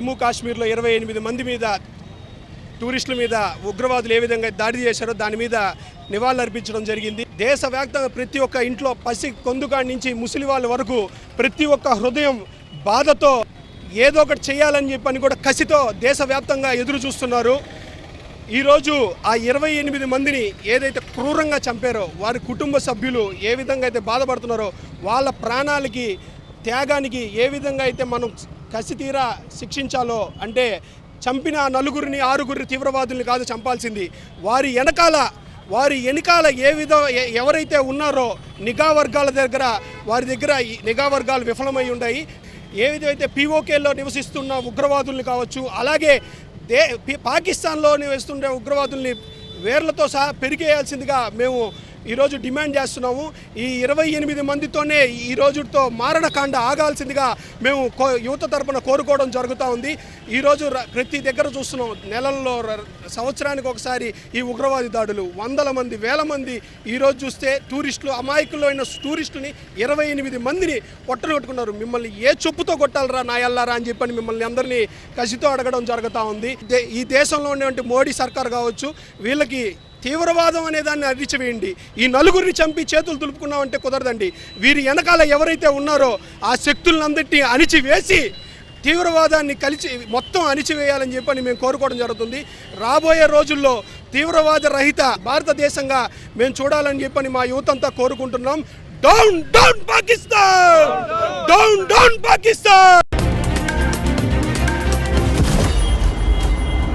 జమ్మూ కాశ్మీర్లో ఇరవై ఎనిమిది మంది మీద టూరిస్టుల మీద ఉగ్రవాదులు ఏ విధంగా దాడి చేశారో దాని మీద నివాళులు అర్పించడం జరిగింది. దేశవ్యాప్తంగా ప్రతి ఒక్క ఇంట్లో పసి కొందుకాడి నుంచి ముసలి వాళ్ళ వరకు ప్రతి ఒక్క హృదయం బాధతో ఏదో ఒకటి చేయాలని చెప్పని కూడా కసితో దేశవ్యాప్తంగా ఎదురు చూస్తున్నారు. ఈరోజు ఆ ఇరవై ఎనిమిది మందిని ఏదైతే క్రూరంగా చంపారో వారి కుటుంబ సభ్యులు ఏ విధంగా అయితే బాధపడుతున్నారో వాళ్ళ ప్రాణాలకి త్యాగానికి ఏ విధంగా అయితే మనం కసితీరా శిక్షించాలో అంటే చంపిన నలుగురిని ఆరుగురిని తీవ్రవాదుల్ని కాదు చంపాల్సింది. వారి వెనకాల వారి వెనకాల ఏ విధ ఎవరైతే ఉన్నారో నిఘా వర్గాల దగ్గర వారి దగ్గర నిఘా వర్గాలు విఫలమై ఉన్నాయి ఏ విధమైతే పీఓకేలో నివసిస్తున్న ఉగ్రవాదుల్ని కావచ్చు అలాగే దే పాకిస్తాన్లో నివసిస్తుండే ఉగ్రవాదుల్ని వేర్లతో సహా పెరిగేయాల్సిందిగా మేము ఈరోజు డిమాండ్ చేస్తున్నాము. ఈ ఇరవై ఎనిమిది మందితోనే ఈ రోజుతో మారణకాండ ఆగాల్సిందిగా మేము కో యువత తరపున కోరుకోవడం జరుగుతూ ఉంది. ఈరోజు ప్రతి దగ్గర చూస్తున్నాం. నెలల్లో సంవత్సరానికి ఒకసారి ఈ ఉగ్రవాది దాడులు. వందల మంది వేల మంది ఈరోజు చూస్తే టూరిస్టులు అమాయకులైన టూరిస్టుని ఇరవై ఎనిమిది మందిని పొట్టలు కొట్టుకున్నారు మిమ్మల్ని ఏ చొప్పుతో కొట్టాలరా నా ఎల్లారా అని చెప్పని మిమ్మల్ని అందరినీ కసితో అడగడం జరుగుతూ ఉంది. దే- ఈ దేశంలో ఉన్నటువంటి మోడీ సర్కార్ కావచ్చు వీళ్ళకి తీవ్రవాదం అనే దాన్ని అరిచివేయండి. ఈ నలుగురిని చంపి చేతులు దులుపుకున్నామంటే కుదరదండి. వీరి వెనకాల ఎవరైతే ఉన్నారో ఆ శక్తులందరినీ అణిచివేసి తీవ్రవాదాన్ని కలిసి మొత్తం అణిచివేయాలని చెప్పని మేము కోరుకోవడం జరుగుతుంది. రాబోయే రోజుల్లో తీవ్రవాద రహిత భారతదేశంగా మేము చూడాలని చెప్పని మా యువత అంతా కోరుకుంటున్నాం. Down down Pakistan! Down down Pakistan!